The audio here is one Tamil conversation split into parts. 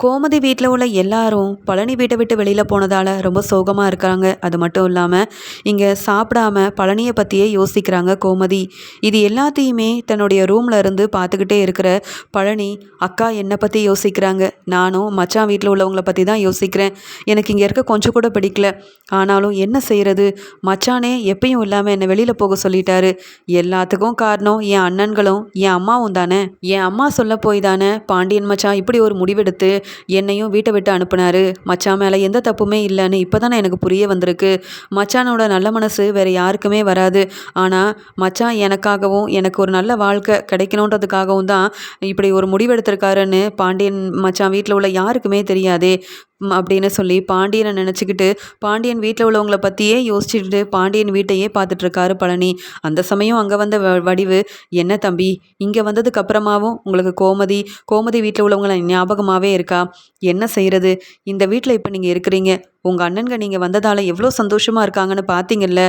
கோமதி வீட்டில் உள்ள எல்லாரும் பழனி வீட்டை விட்டு வெளியில் போனதால் ரொம்ப சோகமாக இருக்காங்க அது மட்டும் இல்லாமல் இங்கே சாப்பிடாம பழனியை பற்றியே யோசிக்கிறாங்க கோமதி. இது எல்லாத்தையுமே தன்னுடைய ரூமில் இருந்து பார்த்துக்கிட்டே இருக்கிற பழனி அக்கா என்னை பற்றி யோசிக்கிறாங்க. நானும் மச்சான் வீட்டில் உள்ளவங்கள பற்றி தான் யோசிக்கிறேன். எனக்கு இங்கே இருக்க கொஞ்சம் கூட பிடிக்கல. ஆனாலும் என்ன செய்கிறது மச்சானே எப்பயும் இல்லாமல் என்னை வெளியில் போக சொல்லிட்டாரு. எல்லாத்துக்கும் காரணம் என் அண்ணன்களும் என் அம்மாவும் தானே. என் அம்மா சொல்ல போய் தானே பாண்டியன் மச்சான் இப்படி ஒரு முடிவெடுத்து என்னையும் வீட்டை விட்டு அனுப்புனாரு. மச்சான் மேலே எந்த தப்புமே இல்லைன்னு இப்போ தானே எனக்கு புரிய வந்திருக்கு. மச்சானோட நல்ல மனசு வேறு யாருக்குமே வராது. ஆனால் மச்சான் எனக்காகவும் எனக்கு ஒரு நல்ல வாழ்க்கை கிடைக்கணுன்றதுக்காகவும் தான் இப்படி ஒரு முடிவெடுத்திருக்காருன்னு பாண்டியன் மச்சான் வீட்டில் உள்ள யாருக்குமே தெரியாதே. அப்படின்னு சொல்லி பாண்டியனை நினச்சிக்கிட்டு பாண்டியன் வீட்டில் உள்ளவங்கள பற்றியே யோசிச்சுட்டு பாண்டியன் வீட்டையே பார்த்துட்ருக்காரு பழனி. அந்த சமயம் அங்கே வந்த வ வடிவு என்ன தம்பி இங்கே வந்ததுக்கு அப்புறமாவும் உங்களுக்கு கோமதி கோமதி வீட்டில் உள்ளவங்களை ஞாபகமாகவே இருக்கா? என்ன செய்கிறது இந்த வீட்டில் இப்போ நீங்கள் இருக்கிறீங்க. உங்கள் அண்ணன்க நீங்கள் வந்ததால் எவ்வளோ சந்தோஷமாக இருக்காங்கன்னு பார்த்தீங்கல்ல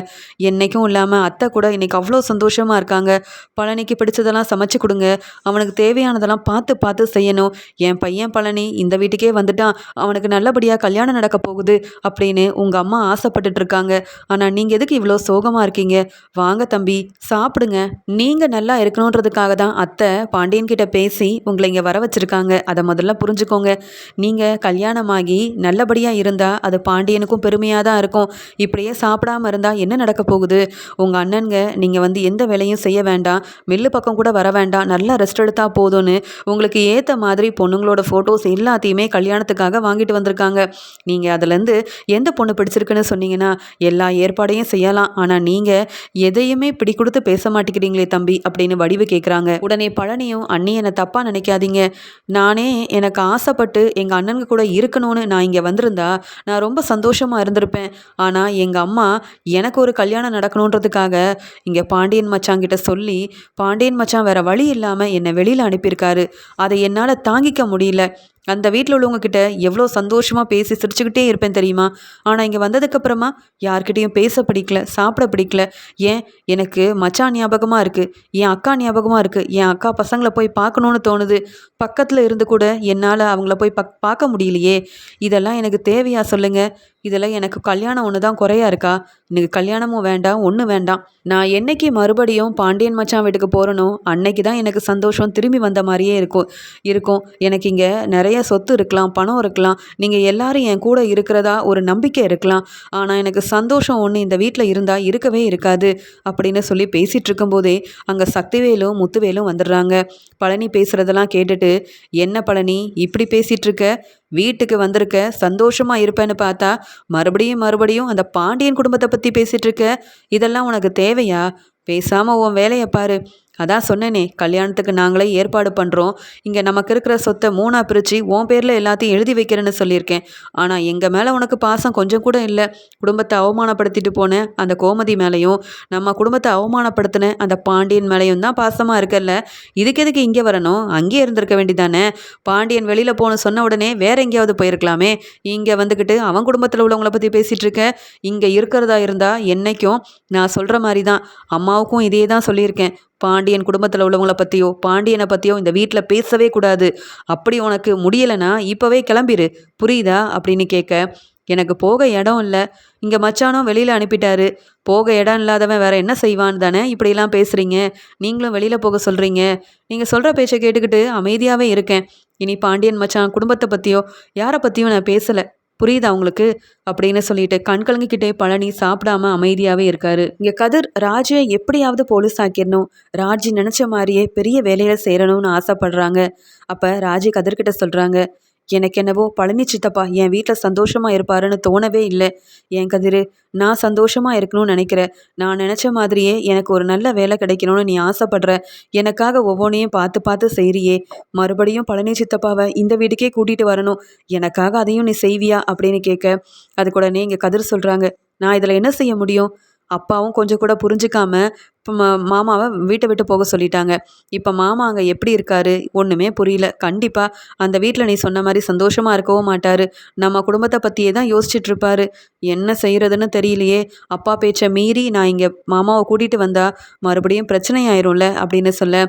என்றைக்கும் இல்லாமல் அத்தை கூட இன்றைக்கி அவ்வளோ சந்தோஷமாக இருக்காங்க. பழனிக்கு பிடிச்சதெல்லாம் சமைச்சு கொடுங்க. அவனுக்கு தேவையானதெல்லாம் பார்த்து பார்த்து செய்யணும். என் பையன் பழனி இந்த வீட்டுக்கே வந்துட்டான். அவனுக்கு நல்லபடியாக கல்யாணம் நடக்க போகுது அப்படின்னு உங்கள் அம்மா ஆசைப்பட்டுட்டு இருக்காங்க. ஆனால் நீங்கள் எதுக்கு இவ்வளோ சோகமாக இருக்கீங்க? வாங்க தம்பி சாப்பிடுங்க. நீங்கள் நல்லா இருக்கணுன்றதுக்காக தான் அத்தை பாண்டியன்கிட்ட பேசி உங்களை இங்கே வர வச்சுருக்காங்க. அதை முதல்ல புரிஞ்சுக்கோங்க. நீங்கள் கல்யாணமாகி நல்லபடியாக இருந்தால் அது பாண்டியனுக்கும் பெருமையாக தான் இருக்கும். இப்படியே சாப்பிடாம இருந்தால் என்ன நடக்க போகுது? உங்கள் அண்ணனுங்க நீங்கள் வந்து எந்த வேலையும் செய்ய வேண்டாம். மில்லு பக்கம் கூட வர வேண்டாம். நல்லா ரெஸ்ட் எடுத்தால் போதும்னு உங்களுக்கு ஏற்ற மாதிரி பொண்ணுங்களோட ஃபோட்டோஸ் எல்லாத்தையுமே கல்யாணத்துக்காக வாங்கிட்டு வந்திருக்காங்க. நீங்கள் அதுலேருந்து எந்த பொண்ணு பிடிச்சிருக்குன்னு சொன்னீங்கன்னா எல்லா ஏற்பாடையும் செய்யலாம். ஆனால் நீங்கள் எதையுமே பிடி கொடுத்து பேச மாட்டேங்கிறீங்களே தம்பி அப்படின்னு வடிவு கேட்குறாங்க உடனே பழனியும் அண்ணி என்னை தப்பாக நினைக்காதீங்க. நானே எனக்கு ஆசைப்பட்டு எங்கள் அண்ணனுக்கு கூட இருக்கணும்னு நான் இங்கே வந்திருந்தா நான் ரொம்ப ரொம்ப சந்தோஷமாக இருந்திருப்பேன். ஆனால் எங்கள் அம்மா எனக்கு ஒரு கல்யாணம் நடக்கணுன்றதுக்காக இங்கே பாண்டியன் மச்சான் கிட்ட சொல்லி பாண்டியன் மச்சான் வேறு வழி இல்லாமல் என்னை வெளியில் அனுப்பியிருக்காரு. அதை என்னால் தாங்கிக்க முடியல. அந்த வீட்டில் உள்ளவங்க கிட்ட எவ்வளோ சந்தோஷமாக பேசி சிரிச்சுக்கிட்டே இருப்பேன் தெரியுமா? ஆனால் இங்கே வந்ததுக்கப்புறமா யார்கிட்டேயும் பேச பிடிக்கல சாப்பிட பிடிக்கல. ஏன்? எனக்கு மச்சான் ஞாபகமாக இருக்குது என் அக்கா ஞாபகமாக இருக்குது என் அக்கா பசங்களை போய் பார்க்கணுன்னு தோணுது. பக்கத்தில் இருந்து கூட என்னால் அவங்கள போய் பக் பார்க்க முடியலையே. இதெல்லாம் எனக்கு தேவையா சொல்லுங்கள் இதில் எனக்கு கல்யாணம் ஒன்று தான் குறையா இருக்கா? எனக்கு கல்யாணமும் வேண்டாம் ஒன்று வேண்டாம். நான் என்னைக்கு மறுபடியும் பாண்டியன் மச்சான் வீட்டுக்கு போகிறனோ அன்னைக்கு தான் எனக்கு சந்தோஷம் திரும்பி வந்த மாதிரியே இருக்கும். இருக்கும். எனக்கு இங்கே நிறைய சொத்து இருக்கலாம் பணம் இருக்கலாம். நீங்கள் எல்லாரும் என் கூட இருக்கிறதா ஒரு நம்பிக்கை இருக்கலாம். ஆனால் எனக்கு சந்தோஷம் ஒன்று இந்த வீட்டில் இருந்தால் இருக்கவே இருக்காது அப்படின்னு சொல்லி பேசிகிட்டு இருக்கும்போதே அங்கே சக்திவேலும் முத்துவேலும் வந்துடுறாங்க. பழனி பேசுகிறதெல்லாம் கேட்டுட்டு என்ன பழனி? இப்படி பேசிகிட்டு இருக்க? வீட்டுக்கு வந்திருக்க சந்தோஷமா இருப்பேன்னு பார்த்தா மறுபடியும் மறுபடியும் அந்த பாண்டியன் குடும்பத்தை பற்றி பேசிகிட்டு இருக்க. இதெல்லாம் உனக்கு தேவையா? பேசாமல் உன் வேலையை பாரு. அதான் சொன்னேனே கல்யாணத்துக்கு நாங்களே ஏற்பாடு பண்ணுறோம் இங்கே நமக்கு இருக்கிற சொத்தை மூணாக பிரித்து உன் பேரில் எல்லாத்தையும் எழுதி வைக்கிறேன்னு சொல்லியிருக்கேன். ஆனால் எங்கள் மேலே உனக்கு பாசம் கொஞ்சம் கூட இல்லை. குடும்பத்தை அவமானப்படுத்திட்டு போனேன் அந்த கோமதி மேலேயும் நம்ம குடும்பத்தை அவமானப்படுத்தின அந்த பாண்டியன் மேலேயும் தான் பாசமாக இருக்கல்ல. இதுக்கு எதுக்கு இங்கே வரணும்? அங்கேயே இருந்திருக்க வேண்டிதானே பாண்டியன் வெளியில் போகணும் சொன்ன உடனே வேற எங்கேயாவது போயிருக்கலாமே. இங்கே வந்துக்கிட்டு அவன் குடும்பத்தில் உள்ளவங்கள பற்றி பேசிகிட்டு இருக்க? இங்கே இருக்கிறதா இருந்தால் என்னைக்கும் நான் சொல்கிற மாதிரி தான் அம்மாவுக்கும் இதே தான் சொல்லியிருக்கேன். பாண்டியன் குடும்பத்தில் உள்ளவங்கள பற்றியோ பாண்டியனை பற்றியோ இந்த வீட்டில் பேசவே கூடாது. அப்படி உனக்கு முடியலைன்னா இப்போவே கிளம்பிடு புரியுதா? அப்படின்னு கேட்க எனக்கு போக இடம் இல்லை. இங்கே மச்சானும் வெளியில் அனுப்பிட்டாரு. போக இடம் இல்லாதவன் வேற என்ன செய்வான் தானே இப்படிலாம் பேசுகிறீங்க நீங்களும் வெளியில் போக சொல்கிறீங்க நீங்கள் சொல்கிற பேச்சை கேட்டுக்கிட்டு அமைதியாகவே இருக்கேன். இனி பாண்டியன் மச்சான் குடும்பத்தை பற்றியோ யாரை பற்றியும் நான் பேசலை. புரியுதா உங்களுக்கு? அப்படின்னு சொல்லிட்டு கண் கலங்கிக்கிட்டே பழனி சாப்பிடாம அமைதியாகவே இருக்காரு. இங்கே கதிர் ராஜை எப்படியாவது போலீஸ் ஆக்கிடணும். ராஜி நினச்ச மாதிரியே பெரிய வேலையில் சேரணும்னு ஆசைப்படுறாங்க. அப்போ ராஜி கதிர்கிட்ட சொல்கிறாங்க எனக்கு என்னவோ பழனி சித்தப்பா என் வீட்டில் சந்தோஷமாக இருப்பாருன்னு தோணவே இல்லை. என் கதிர் நான் சந்தோஷமாக இருக்கணும்னு நினைக்கிறேன் நான் நினச்ச மாதிரியே எனக்கு ஒரு நல்ல வேலை கிடைக்கணும்னு நீ ஆசைப்படுற. எனக்காக ஒவ்வொன்றையும் பார்த்து பார்த்து செய்கிறியே மறுபடியும் பழனி சித்தப்பாவை இந்த வீட்டுக்கே கூட்டிகிட்டு வரணும். எனக்காக அதையும் நீ செய்வியா அப்படின்னு கேட்க அது கூட இங்கே கதிர் சொல்கிறாங்க நான் இதில் என்ன செய்ய முடியும்? அப்பாவும் கொஞ்சம் கூட புரிஞ்சுக்காம இப்போ மா மாமாவை வீட்டை விட்டு போக சொல்லிட்டாங்க. இப்போ மாமா அங்கே எப்படி இருக்காரு? ஒன்றுமே புரியல. கண்டிப்பாக அந்த வீட்டில் நீ சொன்ன மாதிரி சந்தோஷமாக இருக்கவும் மாட்டார். நம்ம குடும்பத்தை பற்றியே தான் யோசிச்சுட்டு இருப்பாரு. என்ன செய்கிறதுன்னு தெரியலையே. அப்பா பேச்சை மீறி நான் இங்கே மாமாவை கூட்டிகிட்டு வந்தால் மறுபடியும் பிரச்சனை ஆயிரும்ல அப்படின்னு சொல்ல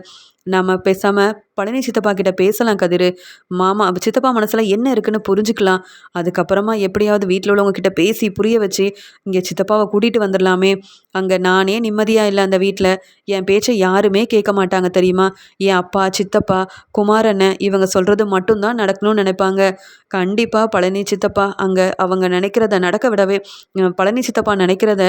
நம்ம பேசாமல் பழனி சித்தப்பா கிட்ட பேசலாம் கதிர். மாமா சித்தப்பா மனசில் என்ன இருக்குன்னு புரிஞ்சுக்கலாம். அதுக்கப்புறமா எப்படியாவது வீட்டில் உள்ளவங்க கிட்ட பேசி புரிய வச்சு இங்கே சித்தப்பாவை கூட்டிகிட்டு வந்துடலாமே அங்கே நானே நிம்மதியாக இல்லை அந்த வீட்டில் என் பேச்சை யாருமே கேட்க மாட்டாங்க தெரியுமா? என் அப்பா சித்தப்பா குமாரண்ணன் இவங்க சொல்கிறது மட்டும்தான் நடக்கணும்னு நினைப்பாங்க. கண்டிப்பாக பழனி சித்தப்பா அங்கே அவங்க நினைக்கிறத நடக்க விடவே பழனி சித்தப்பா நினைக்கிறத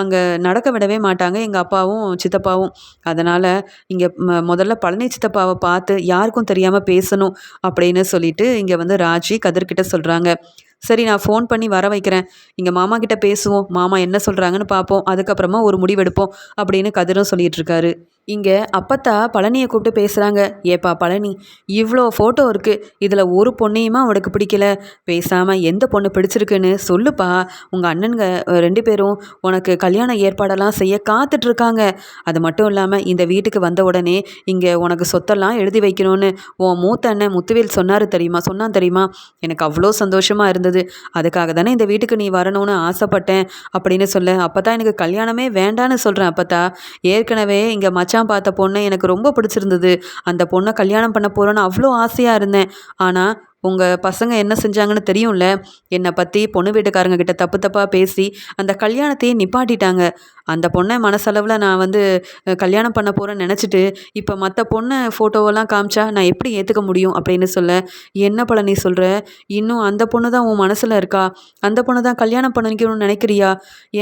அங்கே நடக்க விடவே மாட்டாங்க. எங்கள் அப்பாவும் சித்தப்பாவும். அதனால் இங்கே முதல்ல பழனி சித்தப்பாவை பார்த்து யாருக்கும் தெரியாமல் பேசணும் அப்படின்னு சொல்லிட்டு இங்கே வந்து ராஜி கதிர்கிட்ட சொல்கிறாங்க சரி நான் ஃபோன் பண்ணி வர வைக்கிறேன். இங்கே மாமா கிட்ட பேசுவோம். மாமா என்ன சொல்கிறாங்கன்னு பார்ப்போம். அதுக்கப்புறமா ஒரு முடிவெடுப்போம் அப்படின்னு கதிரும் சொல்லிட்டு இருக்காரு. இங்கே அப்பத்தா பழனியை கூப்பிட்டு பேசுகிறாங்க ஏப்பா பழனி இவ்வளோ ஃபோட்டோ இருக்குது இதில் ஒரு பொண்ணையுமா அவனுக்கு பிடிக்கல? பேசாமல் எந்த பொண்ணு பிடிச்சிருக்குன்னு சொல்லுப்பா. உங்கள் அண்ணனுங்க ரெண்டு பேரும் உனக்கு கல்யாண ஏற்பாடெல்லாம் செய்ய காத்துட்ருக்காங்க. அது மட்டும் இல்லாமல் இந்த வீட்டுக்கு வந்த உடனே இங்கே உனக்கு சொத்தெல்லாம் எழுதி வைக்கணும்னு உன் மூத்த அண்ணன் முத்துவேல் சொன்னார் தெரியுமா? சொன்னான் தெரியுமா? எனக்கு அவ்வளோ சந்தோஷமாக இருந்தது. அதுக்காக தானே இந்த வீட்டுக்கு நீ வரணும்னு ஆசைப்பட்டேன். அப்படின்னு சொல்ல அப்போ தான் எனக்கு கல்யாணமே வேண்டான்னு சொல்கிறேன் அப்பத்தா. ஏற்கனவே இங்கே மச்ச மச்சான் பார்த்த பொண்ணை எனக்கு ரொம்ப பிடிச்சிருந்தது. அந்த பொண்ணை கல்யாணம் பண்ண போகிறோன்னு அவ்வளோ ஆசையாக இருந்தேன். ஆனால் உங்கள் பசங்க என்ன செஞ்சாங்கன்னு தெரியும்ல? என்னை பற்றி பொண்ணு வீட்டுக்காரங்க கிட்ட தப்பு தப்பாக பேசி அந்த கல்யாணத்தையே நிப்பாட்டிட்டாங்க. அந்த பொண்ணை மனசளவில் நான் வந்து கல்யாணம் பண்ண போகிறேன்னு நினச்சிட்டு இப்போ மற்ற பொண்ணை ஃபோட்டோவெல்லாம் காமிச்சா நான் எப்படி ஏற்றுக்க முடியும் அப்படின்னு சொல்ல என்ன பல நீ சொல்கிற இன்னும் அந்த பொண்ணு தான் உன் மனசில் இருக்கா? அந்த பொண்ணு தான் கல்யாணம் பண்ணிக்கணும்னு நினைக்கிறியா?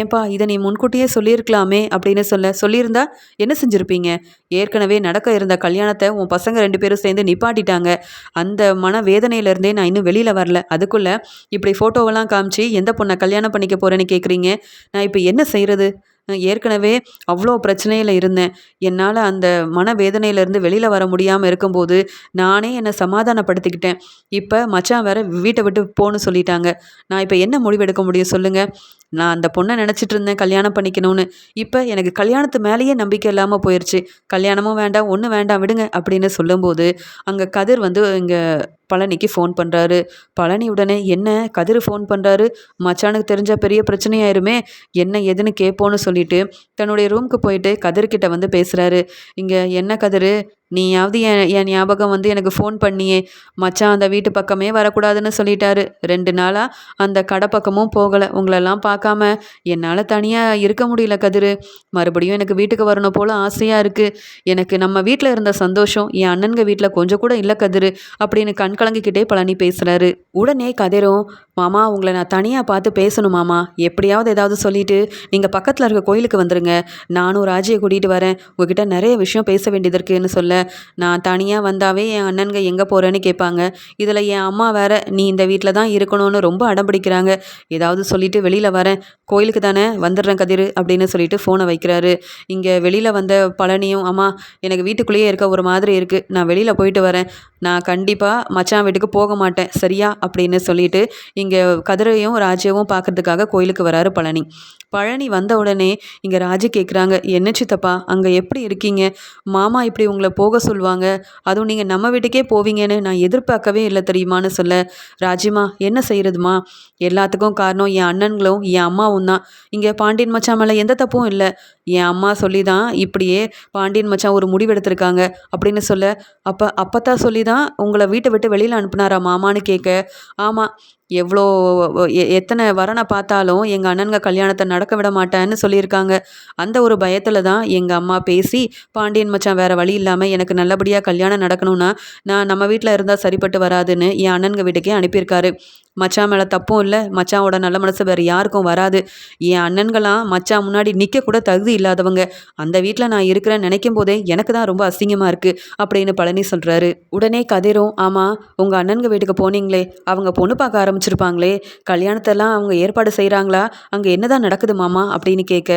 ஏன்பா இதை நீ முன்கூட்டியே சொல்லியிருக்கலாமே அப்படின்னு சொல்ல சொல்லியிருந்தா என்ன செஞ்சுருப்பீங்க? ஏற்கனவே நடக்க இருந்த கல்யாணத்தை உன் பசங்க ரெண்டு பேரும் சேர்ந்து நிப்பாட்டிட்டாங்க. அந்த மன வேதனையில் இருந்தே நான் இன்னும் வெளியில் வரல. அதுக்குள்ளே இப்படி ஃபோட்டோவெல்லாம் காமிச்சு எந்த பொண்ணை கல்யாணம் பண்ணிக்க போகிறேன்னு கேட்குறீங்க நான் இப்போ என்ன செய்கிறது ஏற்கனவே அவ்வளோ பிரச்சனையில் இருந்தேன். என்னால் அந்த மனவேதனையிலேருந்து வெளியில் வர முடியாமல் இருக்கும்போது நானே என்னை சமாதானப்படுத்திக்கிட்டேன். இப்போ மச்சான் வேற வீட்டை விட்டு போன்னு சொல்லிட்டாங்க. நான் இப்போ என்ன முடிவெடுக்க முடியும் சொல்லுங்கள் நான் அந்த பொண்ணை நினச்சிட்டு இருந்தேன் கல்யாணம் பண்ணிக்கணும்னு. இப்போ எனக்கு கல்யாணத்து மேலேயே நம்பிக்கை இல்லாமல் போயிடுச்சு கல்யாணமும் வேண்டாம் ஒன்றும் வேண்டாம் விடுங்க அப்படின்னு சொல்லும்போது அங்கே கதிர் வந்து இங்கே பழனிக்கு ஃபோன் பண்ணுறாரு பழனி உடனே என்ன கதிர் ஃபோன் பண்ணுறாரு மச்சானுக்கு தெரிஞ்ச பெரிய பிரச்சனையாயிருமே. என்ன எதுன்னு கேட்போன்னு சொல்லிட்டு தன்னுடைய ரூமுக்கு போயிட்டு கதிர்கிட்ட வந்து பேசுகிறாரு இங்கே என்ன கதிர்? நீயாவது என் என் ஞாபகம் வந்து எனக்கு ஃபோன் பண்ணியே. மச்சான் அந்த வீட்டு பக்கமே வரக்கூடாதுன்னு சொல்லிட்டாரு. ரெண்டு நாளாக அந்த கடை பக்கமும் போகலை. உங்களெல்லாம் பார்க்காம என்னால் தனியாக இருக்க முடியல கதிர். மறுபடியும் எனக்கு வீட்டுக்கு வரணும் போல் ஆசையாக இருக்குது எனக்கு நம்ம வீட்டில் இருந்த சந்தோஷம் என் அண்ணனுங்க வீட்டில் கொஞ்சம் கூட இல்லை கதிர் அப்படின்னு கண் கலங்கிக்கிட்டே பழனி பேசுகிறாரு உடனே கதிரும் மாமா உங்களை நான் தனியாக பார்த்து பேசணும் மாமா. எப்படியாவது ஏதாவது சொல்லிவிட்டு நீங்கள் பக்கத்தில் இருக்க கோயிலுக்கு வந்துடுங்க நானும் ராஜியை கூட்டிகிட்டு வரேன். உங்ககிட்ட நிறைய விஷயம் பேச வேண்டியது இருக்குன்னு சொல்ல. நான் தனியாக வந்தாவே என் அண்ணனுங்க எங்கே போகிறேன்னு கேட்பாங்க. இதில் என் அம்மா வேற நீ இந்த வீட்டில் தான் இருக்கணும்னு ரொம்ப அடம்பிடிக்கிறாங்க. ஏதாவது சொல்லிவிட்டு வெளியில் வரேன். கோயிலுக்கு தானே வந்துடுறேன் கதிர் அப்படின்னு சொல்லிட்டு ஃபோனை வைக்கிறாரு. இங்கே வெளியில் வந்த பழனியும் அம்மா எனக்கு வீட்டுக்குள்ளேயே இருக்க ஒரு மாதிரி இருக்குது நான் வெளியில் போயிட்டு வரேன். நான் கண்டிப்பாக மச்சான் வீட்டுக்கு போக மாட்டேன். சரியா? அப்படின்னு சொல்லிட்டு இங்கே கதிரையும் ராஜ்யவும் பார்க்கறதுக்காக கோயிலுக்கு வராரு பழனி. பழனி வந்த உடனே இங்கே ராஜி கேட்குறாங்க என்ன சித்தப்பா அங்கே எப்படி இருக்கீங்க? மாமா இப்படி உங்களை போக சொல்லுவாங்க அதுவும் நீங்கள் நம்ம வீட்டுக்கே போவீங்கன்னு நான் எதிர்பார்க்கவே இல்லை தெரியுமான்னு சொல்ல. ராஜிமா என்ன செய்கிறதுமா எல்லாத்துக்கும் காரணம் என் அண்ணன்களும் என் அம்மாவும் தான். இங்கே பாண்டியன் மச்சான் மேலே எந்த தப்பும் இல்லை. என் அம்மா சொல்லி தான் இப்படியே பாண்டியன் மச்சான் ஒரு முடிவெடுத்திருக்காங்க அப்படின்னு சொல்ல. அப்போ அப்பத்தான் சொல்லி தான் உங்களை வீட்டை விட்டு வெளியில் அனுப்புனாரா மாமான்னு கேட்க ஆமாம் எவ்வளோ எத்தனை வரனை பார்த்தாலும் எங்கள் அண்ணனுங்க கல்யாணத்தை நடக்க விட மாட்டேன்னு சொல்லியிருக்காங்க. அந்த ஒரு பயத்தில் தான் எங்கள் அம்மா பேசி பாண்டியன் மச்சான் வேறு வழி இல்லாமல் எனக்கு நல்லபடியாக கல்யாணம் நடக்கணும்னா நான் நம்ம வீட்டில் இருந்தால் சரிப்பட்டு வராதுன்னு என் அண்ணனுங்க வீட்டுக்கே அனுப்பியிருக்காரு. மச்சான் மேலே தப்பும் இல்லை. மச்சானோட நல்ல மனசு வேறு யாருக்கும் வராது. என் அண்ணன்களாம் மச்சான் முன்னாடி நிற்க கூட தகுதி இல்லாதவங்க. அந்த வீட்டில் நான் இருக்கிறேன்னு நினைக்கும் போதே எனக்கு தான் ரொம்ப அசிங்கமாக இருக்குது அப்படின்னு பழனி சொல்கிறாரு உடனே கதிரும் ஆமாம் உங்கள் அண்ணன்க வீட்டுக்கு போனீங்களே அவங்க பொண்ணு பார்க்க ஆரம்பிச்சிருப்பாங்களே? கல்யாணத்தெல்லாம் அவங்க ஏற்பாடு செய்கிறாங்களா அங்கே என்னதான் நடக்குது மாமா? அப்படின்னு கேட்க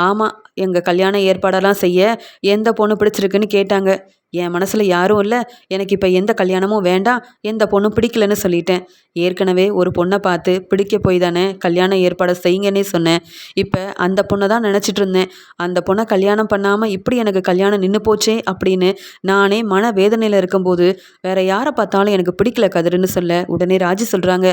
ஆமாம் எங்கள் கல்யாண ஏற்பாடெல்லாம் செய்ய எந்த பொண்ணு பிடிச்சிருக்குன்னு கேட்டாங்க. என் மனசில் யாரும் இல்லை. எனக்கு இப்போ எந்த கல்யாணமும் வேண்டாம். எந்த பொண்ணும் பிடிக்கலன்னு சொல்லிட்டேன். ஏற்கனவே ஒரு பொண்ணை பார்த்து பிடிக்க போய் தானே கல்யாணம் ஏற்பாடு செய்யுங்கன்னே சொன்னேன். இப்போ அந்த பொண்ணை தான் நினச்சிட்டு இருந்தேன். அந்த பொண்ணை கல்யாணம் பண்ணாமல் இப்படி எனக்கு கல்யாணம் நின்று போச்சே அப்படின்னு நானே மன வேதனையில் இருக்கும்போது வேற யாரை பார்த்தாலும் எனக்கு பிடிக்கல கதிருன்னு சொல்ல உடனே ராஜி சொல்கிறாங்க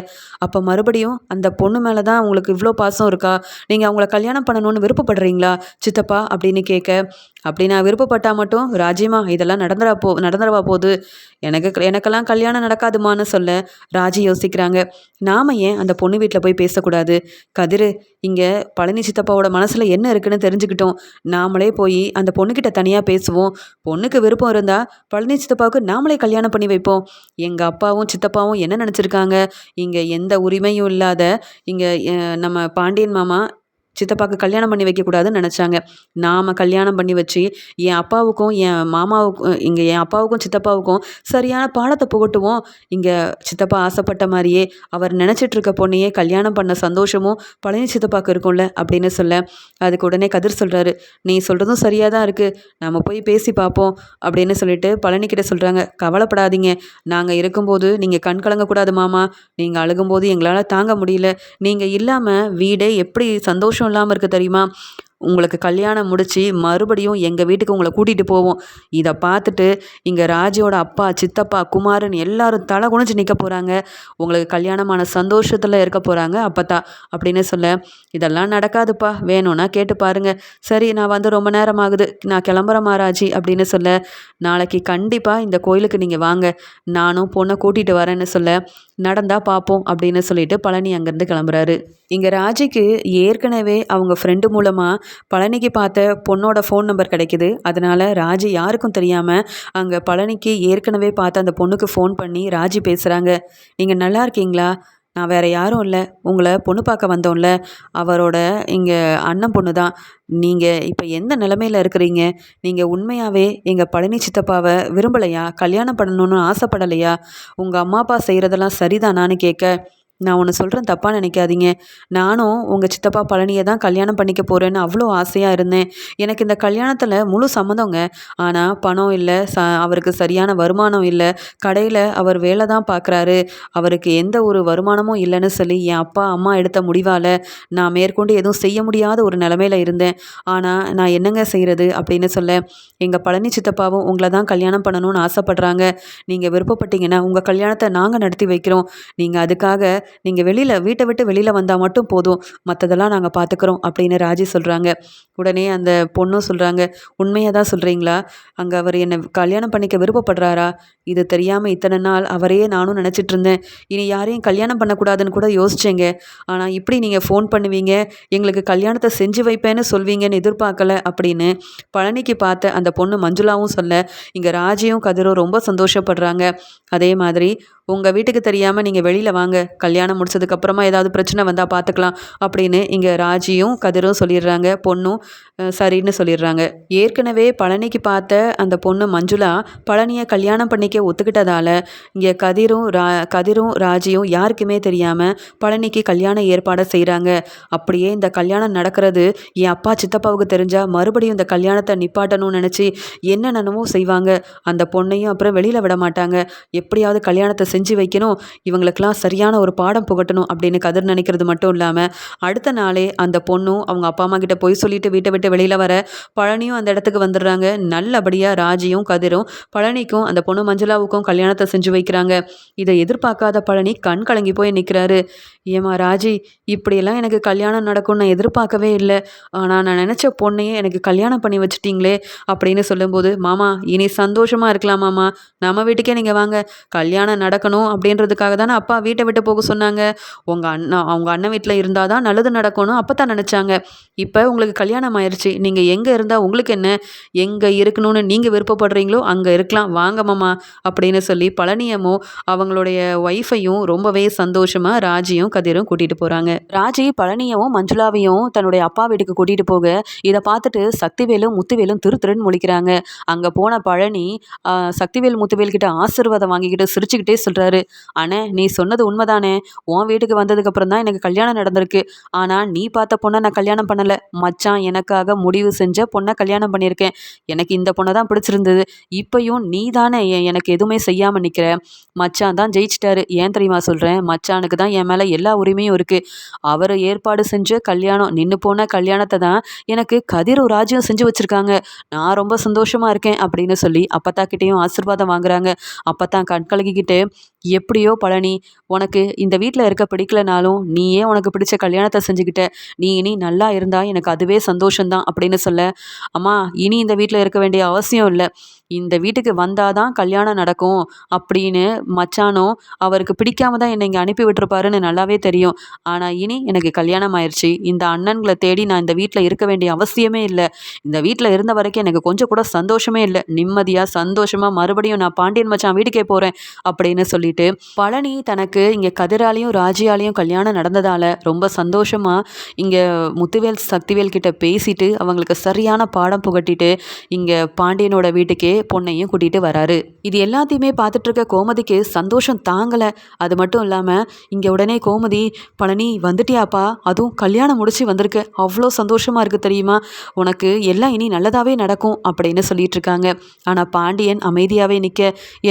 அப்போ மறுபடியும் அந்த பொண்ணு மேலே தான் உங்களுக்கு இவ்வளோ பாசம் இருக்கா? நீங்கள் அவங்கள கல்யாணம் பண்ணணும்னு விருப்பப்படுறீங்களா? சித்தப்பா அப்படின்னு கேட்க அப்படி நான் விருப்பப்பட்டால் மட்டும் ராஜிமா இதெல்லாம் நடந்துடா போ நடந்துடவா போகுது எனக்கு க- எனக்கெல்லாம் கல்யாணம் நடக்காதுமான்னு சொல்ல ராஜி யோசிக்கிறாங்க. நாம ஏன் அந்த பொண்ணு வீட்டில் போய் பேசக்கூடாது? கதிர் இங்கே பழனி சித்தப்பாவோட மனசில் என்ன இருக்குன்னு தெரிஞ்சுக்கிட்டோம். நாமளே போய் அந்த பொண்ணுக்கிட்ட தனியாக பேசுவோம். பொண்ணுக்கு விருப்பம் இருந்தால் பழனி சித்தப்பாவுக்கு நாமளே கல்யாணம் பண்ணி வைப்போம். எங்கள் அப்பாவும் சித்தப்பாவும் என்ன நினச்சிருக்காங்க? இங்கே எந்த உரிமையும் இல்லாத இங்கே நம்ம பாண்டியன் மாமா சித்தப்பாவுக்கு கல்யாணம் பண்ணி வைக்கக்கூடாதுன்னு நினச்சாங்க. நாம் கல்யாணம் பண்ணி வச்சு என் அப்பாவுக்கும் என் மாமாவுக்கும் இங்கே என் அப்பாவுக்கும் சித்தப்பாவுக்கும் சரியான பாடத்தை புகட்டுவோம். இங்கே சித்தப்பா ஆசைப்பட்ட மாதிரியே அவர் நினச்சிட்டு இருக்க பொண்ணையே கல்யாணம் பண்ண சந்தோஷமும் பழனி சித்தப்பாவுக்கு இருக்கும்ல அப்படின்னு சொல்ல அதுக்கு உடனே கதிர் சொல்கிறாரு நீ சொல்கிறதும் சரியாக தான் இருக்குது நம்ம போய் பேசி பார்ப்போம் அப்படின்னு சொல்லிட்டு பழனிக்கிட்ட சொல்கிறாங்க கவலைப்படாதீங்க. நாங்கள் இருக்கும்போது நீங்கள் கண் கலங்கக்கூடாது மாமா. நீங்கள் அழுகும்போது எங்களால் தாங்க முடியல. நீங்கள் இல்லாமல் வீடே எப்படி சந்தோஷம் இல்லாமல் இருக்குது தெரியுமா? உங்களுக்கு கல்யாணம் முடித்து மறுபடியும் எங்கள் வீட்டுக்கு உங்களை கூட்டிகிட்டு போவோம். இதை பார்த்துட்டு இங்கே ராஜியோட அப்பா சித்தப்பா குமாரன் எல்லாரும் தலை குனிஞ்சு நிற்க போகிறாங்க உங்களுக்கு கல்யாணமான சந்தோஷத்தில் இருக்க போகிறாங்க அப்பத்தா அப்படின்னு சொல்ல இதெல்லாம் நடக்காதுப்பா. வேணும்னா கேட்டு பாருங்கள் சரி நான் வந்து ரொம்ப நேரம் ஆகுது. நான் கிளம்புறேன் மாராஜி அப்படின்னு சொல்ல நாளைக்கு கண்டிப்பாக இந்த கோயிலுக்கு நீங்கள் வாங்க. நானும் பொண்ணை கூட்டிகிட்டு வரேன்னு சொல்ல நடந்தால் பார்ப்போம். அப்படின்னு சொல்லிட்டு பழனி அங்கேருந்து கிளம்புறாரு. இங்கே ராஜிக்கு ஏற்கனவே அவங்க ஃப்ரெண்டு மூலமாக பழனிக்கு பார்த்த பொண்ணோட ஃபோன் நம்பர் கிடைக்கிது. அதனால் ராஜி யாருக்கும் தெரியாமல் அங்கே பழனிக்கு ஏற்கனவே பார்த்த அந்த பொண்ணுக்கு ஃபோன் பண்ணி ராஜி பேசுகிறாங்க நீங்கள் நல்லா இருக்கீங்களா? நான் வேறு யாரும் இல்லை. உங்களை பொண்ணு பார்க்க வந்தோம்ல. அவரோட இங்கே அண்ணன் பொண்ணு தான் நீங்கள் இப்போ எந்த நிலமையில இருக்கிறீங்க? நீங்கள் உண்மையாகவே எங்கள் பழனி சித்தப்பாவை விரும்பலையா? கல்யாணம் பண்ணணும்னு ஆசைப்படலையா? உங்கள் அம்மா அப்பா செய்கிறதெல்லாம் சரிதானான்னு கேட்க நான் ஒன்று சொல்கிறேன் தப்பாக நினைக்காதீங்க. நானும் உங்கள் சித்தப்பா பழனியை தான் கல்யாணம் பண்ணிக்க போகிறேன்னு அவ்வளோ ஆசையாக இருந்தேன். எனக்கு இந்த கல்யாணத்தில் முழு சம்மந்தங்க. ஆனால் பணம் இல்லை ச அவருக்கு சரியான வருமானம் இல்லை. கடையில் அவர் வேலை தான் பார்க்குறாரு அவருக்கு எந்த ஒரு வருமானமும் இல்லைன்னு சொல்லி என் அப்பா அம்மா எடுத்த முடிவால் நான் மேற்கொண்டு எதுவும் செய்ய முடியாத ஒரு நிலமையில இருந்தேன். ஆனால் நான் என்னங்க செய்கிறது அப்படின்னு சொல்ல எங்கள் பழனி சித்தப்பாவும் உங்களை தான் கல்யாணம் பண்ணணும்னு ஆசைப்படுறாங்க. நீங்கள் விருப்பப்பட்டீங்கன்னா உங்கள் கல்யாணத்தை நாங்கள் நடத்தி வைக்கிறோம். நீங்கள் அதுக்காக நீங்கள் வெளியில் வீட்டை விட்டு வெளியில் வந்தால் மட்டும் போதும். மற்றதெல்லாம் நாங்கள் பார்த்துக்குறோம் அப்படின்னு ராஜி சொல்கிறாங்க உடனே அந்த பொண்ணும் சொல்கிறாங்க உண்மையாக தான் சொல்கிறீங்களா அங்கே அவர் என்னை கல்யாணம் பண்ணிக்க விருப்பப்படுறாரா? இது தெரியாமல் இத்தனை நாள் அவரையே நானும் நினச்சிட்டு இருந்தேன் இனி யாரையும் கல்யாணம் பண்ணக்கூடாதுன்னு கூட யோசிச்சேங்க. ஆனால் இப்படி நீங்கள் ஃபோன் பண்ணுவீங்க எங்களுக்கு கல்யாணத்தை செஞ்சு வைப்பேன்னு சொல்வீங்கன்னு எதிர்பார்க்கல அப்படின்னு பழனிக்கு பார்த்த அந்த பொண்ணு மஞ்சுளாவும் சொல்ல இங்கே ராஜியும் கதிரும் ரொம்ப சந்தோஷப்படுறாங்க. அதே மாதிரி உங்கள் வீட்டுக்கு தெரியாமல் நீங்கள் வெளியில் வாங்க கல்யாணம் முடிச்சதுக்கப்புறமா ஏதாவது பிரச்சனை வந்தால் பார்த்துக்கலாம் அப்படின்னு இங்கே ராஜியும் கதிரும் சொல்லிடுறாங்க பொண்ணும் சரின்னு சொல்லிடுறாங்க. ஏற்கனவே பழனிக்கு பார்த்த அந்த பொண்ணு மஞ்சுளா பழனியை கல்யாணம் பண்ணிக்க ஒத்துக்கிட்டதால இங்கே கதிரும் ரா கதிரும் ராஜியும் யாருக்குமே தெரியாமல் பழனிக்கு கல்யாண ஏற்பாடை செய்கிறாங்க அப்படியே இந்த கல்யாணம் நடக்கிறது என் அப்பா சித்தப்பாவுக்கு தெரிஞ்சால் மறுபடியும் இந்த கல்யாணத்தை நிப்பாட்டணும்னு நினச்சி என்னென்னமோ செய்வாங்க. அந்த பொண்ணையும் அப்புறம் வெளியில் விட மாட்டாங்க. எப்படியாவது கல்யாணத்தை செஞ்சு வைக்கணும். இவங்களுக்கெல்லாம் சரியான ஒரு பாடம் புகட்டணும் அப்படின்னு கதிர் நினைக்கிறது மட்டும் இல்லாமல் அடுத்த நாளே அந்த பொண்ணும் அவங்க அப்பா அம்மா கிட்ட போய் சொல்லிட்டு வீட்டை விட்டு வெளியில் வர பழனியும் அந்த இடத்துக்கு வந்துடுறாங்க. நல்லபடியாக ராஜியும் கதிரும் பழனிக்கும் அந்த பொண்ணு மஞ்சளாவுக்கும் கல்யாணத்தை செஞ்சு வைக்கிறாங்க. இதை எதிர்பார்க்காத பழனி கண் கலங்கி போய் நிற்கிறாரு ஏமா ராஜி இப்படியெல்லாம் எனக்கு கல்யாணம் நடக்கும்னு நான் எதிர்பார்க்கவே இல்லை. ஆனால் நான் நினச்ச பொண்ணையே எனக்கு கல்யாணம் பண்ணி வச்சுட்டிங்களே அப்படின்னு சொல்லும்போது மாமா இனி சந்தோஷமாக இருக்கலாம் மாமா. நம்ம வீட்டுக்கே நீங்கள் வாங்க. கல்யாணம் நடக்கணும் அப்படின்றதுக்காக தானே அப்பா வீட்டை விட்டு போக சொன்னாங்க. உங்கள் அண்ணா அவங்க அண்ணன் வீட்டில் இருந்தால் தான் நல்லது நடக்கணும் அப்போ தான் நினச்சாங்க. இப்போ உங்களுக்கு கல்யாணம் ஆயிடுச்சு நீங்கள் எங்கே இருந்தால் உங்களுக்கு என்ன? எங்கே இருக்கணும்னு நீங்கள் விருப்பப்படுறீங்களோ அங்கே இருக்கலாம். வாங்க மாமா அப்படின்னு சொல்லி பழனியமும் அவங்களுடைய ஒய்ஃபையும் ரொம்பவே சந்தோஷமாக ராஜியும் கதிரும் கூட்டிகிட்டு போகிறாங்க ராஜி பழனியவும் மஞ்சுளாவையும் தன்னுடைய அப்பா வீட்டுக்கு கூட்டிகிட்டு போக இதை பார்த்துட்டு சக்திவேலும் முத்துவேலும் திரு திருன்னு முழிக்கிறாங்க. அங்கே போன பழனி சக்திவேல் முத்துவேல் கிட்ட ஆசீர்வாதம் வாங்கிக்கிட்டு சிரிச்சுக்கிட்டே சொல்கிறாரு அண்ணே நீ சொன்னது உண்மைதானே? உன் வீட்டுக்கு வந்ததுக்கப்புறம் தான் எனக்கு கல்யாணம் நடந்திருக்கு. ஆனால் நீ பார்த்த பொண்ணை நான் கல்யாணம் பண்ணலை. மச்சான் எனக்காக முடிவு செஞ்ச பொண்ணை கல்யாணம் பண்ணியிருக்கேன். எனக்கு இந்த பொண்ணை தான் பிடிச்சிருந்தது. இப்பையும் நீ தானே எனக்கு எதுவுமே செய்யாமல் நிற்கிற மச்சான் தான் ஜெயிச்சிட்டாரு. ஏன் தெரியுமா சொல்கிறேன் மச்சானுக்கு தான் என் மேலே எல்லா உரிமையும் இருக்குது அவர் ஏற்பாடு செஞ்ச கல்யாணம் நின்று போன கல்யாணத்தை தான் எனக்கு கதிரும் ராஜ்யம் செஞ்சு வச்சுருக்காங்க. நான் ரொம்ப சந்தோஷமாக இருக்கேன் அப்படின்னு சொல்லி அப்பத்தாக்கிட்டேயும் ஆசீர்வாதம் வாங்குறாங்க. அப்பத்தான் கண்கலகிக்கிட்டு எப்படியோ பழனி உனக்கு இந்த வீட்டில் இருக்க பிடிக்கலனாலும் நீயே உனக்கு பிடிச்ச கல்யாணத்தை செஞ்சுக்கிட்ட நீ இனி நல்லா இருந்தா எனக்கு அதுவே சந்தோஷம்தான் அப்படின்னு சொல்ல. அம்மா இனி இந்த வீட்டில் இருக்க வேண்டிய அவசியம் இல்லை. இந்த வீட்டுக்கு வந்தால் தான் கல்யாணம் நடக்கும் அப்படின்னு மச்சானும் அவருக்கு பிடிக்காம தான் என்னை இங்கே அனுப்பி விட்டுருப்பாருன்னு நல்லாவே தெரியும். ஆனால் இனி எனக்கு கல்யாணம் ஆயிடுச்சு இந்த அண்ணன்களை தேடி நான் இந்த வீட்டில் இருக்க வேண்டிய அவசியமே இல்லை. இந்த வீட்டில் இருந்த வரைக்கும் எனக்கு கொஞ்சம் கூட சந்தோஷமே இல்லை. நிம்மதியாக சந்தோஷமாக மறுபடியும் நான் பாண்டியன் மச்சான் வீட்டுக்கே போகிறேன் அப்படின்னு சொல்லி சொல்லிட்டு பழனி தனக்கு இங்கே கதிராலையும் ராஜியாலையும் கல்யாணம் நடந்ததால் ரொம்ப சந்தோஷமாக இங்கே முத்துவேல் சக்திவேல் கிட்ட பேசிட்டு அவங்களுக்கு சரியான பாடம் புகட்டிட்டு இங்கே பாண்டியனோட வீட்டுக்கே பொண்ணையும் கூட்டிகிட்டு வராரு. இது எல்லாத்தையுமே பார்த்துட்டு இருக்க கோமதிக்கு சந்தோஷம் தாங்கலை. அது மட்டும் இல்லாமல் இங்கே உடனே கோமதி பழனி வந்துட்டியாப்பா? அதுவும் கல்யாணம் முடிச்சு வந்திருக்க. அவ்வளோ சந்தோஷமாக இருக்குது தெரியுமா? உனக்கு எல்லாம் இனி நல்லதாகவே நடக்கும் அப்படின்னு சொல்லிட்டு இருக்காங்க. ஆனால் பாண்டியன் அமைதியாகவே நிற்க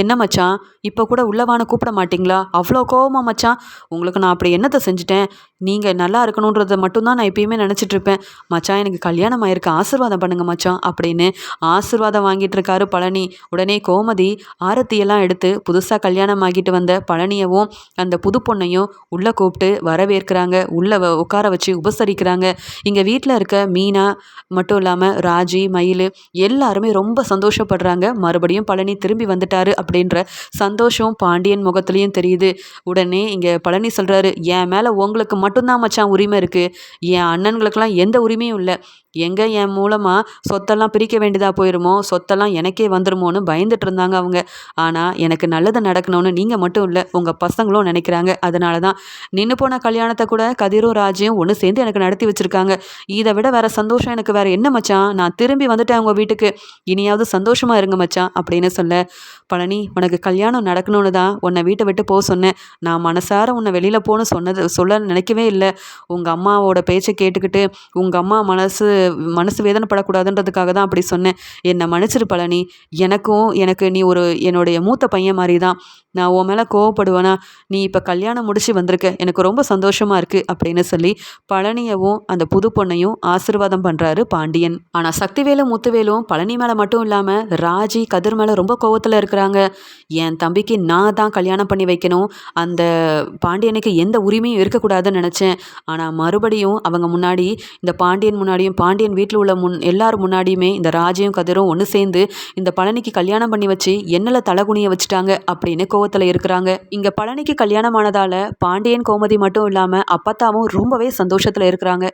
என்ன மச்சான் இப்போ கூட உள்ளவான கூப்பிட மாட்டிங்களா? அவ்வளோ கோவமா மச்சான். உங்களுக்கு நான் அப்படி என்னத்தை செஞ்சுட்டேன்? நீங்கள் நல்லா இருக்கணுன்றதை மட்டும்தான் நான் எப்பயுமே நினச்சிட்ருப்பேன் மச்சான் எனக்கு கல்யாணம் ஆயிருக்கு. ஆசீர்வாதம் பண்ணுங்க மச்சான் அப்படின்னு ஆசீர்வாதம் வாங்கிட்டு இருக்காரு பழனி. உடனே கோமதி ஆரத்தியெல்லாம் எடுத்து புதுசாக கல்யாணம் ஆகிட்டு வந்த பழனியவும் அந்த புது பொண்ணையும் உள்ளே கூப்பிட்டு வரவேற்கிறாங்க. உள்ளே வ- உட்கார வச்சு உபசரிக்கிறாங்க. இங்கே வீட்டில் இருக்க மீனா மட்டும் இல்லாமல் ராஜி மயில் எல்லாருமே ரொம்ப சந்தோஷப்படுறாங்க. மறுபடியும் பழனி திரும்பி வந்துட்டாரு அப்படின்ற சந்தோஷம் பாண்டியன் முகத்துலேயும் தெரியுது. உடனே இங்கே பழனி சொல்கிறாரு என் மேலே உங்களுக்கு மட்டும் மட்டும்தான் மச்சான் உரிமை இருக்குது என் அண்ணன்களுக்கெல்லாம் எந்த உரிமையும் இல்லை. எங்கே என் மூலமாக சொத்தெல்லாம் பிரிக்க வேண்டியதாக போயிருமோ? சொத்தெல்லாம் எனக்கே வந்துருமோன்னு பயந்துட்டு இருந்தாங்க அவங்க. ஆனால் எனக்கு நல்லது நடக்கணும்னு நீங்கள் மட்டும் இல்லை உங்கள் பசங்களும் நினைக்கிறாங்க. அதனால தான் நின்று போன கல்யாணத்தை கூட கதிரும் ராஜையும் ஒன்று சேர்ந்து எனக்கு நடத்தி வச்சுருக்காங்க. இதை விட வேறு சந்தோஷம் எனக்கு வேறு என்ன மச்சான்? நான் திரும்பி வந்துட்டேன் அவங்க வீட்டுக்கு. இனியாவது சந்தோஷமாக இருங்க மச்சான் அப்படின்னு சொல்ல பழனி உனக்கு கல்யாணம் நடக்கணும்னு தான் உன்னை வீட்டை விட்டு போக சொன்னேன். நான் மனசார உன்னை வெளியில் போகணும்னு சொன்னது சொல்ல நினைக்கவே இல்லை. உங்கள் அம்மாவோட பேச்சை கேட்டுக்கிட்டு உங்கள் அம்மா மனசு மனசு வேதனைப்படக்கூடாதுன்றதுக்காக தான் அப்படி சொன்னேன். என்னை மன்னிச்சிரு பழனி. எனக்கும் எனக்கு நீ ஒரு என்னுடைய மூத்த பையன் மாதிரி தான். நான் உன் மேலே கோவப்படுவேனா? நீ இப்போ கல்யாணம் முடிச்சு வந்திருக்க. எனக்கு ரொம்ப சந்தோஷமாக இருக்குது அப்படின்னு சொல்லி பழனியவும் அந்த புது பொண்ணையும் ஆசீர்வாதம் பண்ணுறாரு பாண்டியன். ஆனால் சக்திவேலும் முத்துவேலும் பழனி மேலே மட்டும் இல்லாமல் ராஜி கதிர் மேலே ரொம்ப கோவத்தில் இருக்கிறாங்க. என் தம்பிக்கு நான் தான் கல்யாணம் பண்ணி வைக்கணும். அந்த பாண்டியனுக்கு எந்த உரிமையும் இருக்கக்கூடாதுன்னு நினச்சேன். ஆனால் மறுபடியும் அவங்க முன்னாடி இந்த பாண்டியன் முன்னாடியும் பாண்டியன் பாண்டியன் வீட்டில் உள்ள முன் எல்லார் முன்னாடியுமே இந்த ராஜையும் கதிரும் ஒன்று சேர்ந்து இந்த பழனிக்கு கல்யாணம் பண்ணி வச்சு என்னல தலகுனிய வச்சுட்டாங்க அப்படின்னு கோவத்தில் இருக்கிறாங்க. இங்கே பழனிக்கு கல்யாணம் ஆனதால் பாண்டியன் கோமதி மட்டும் இல்லாமல் அப்பத்தாவும் ரொம்பவே சந்தோஷத்தில் இருக்கிறாங்க.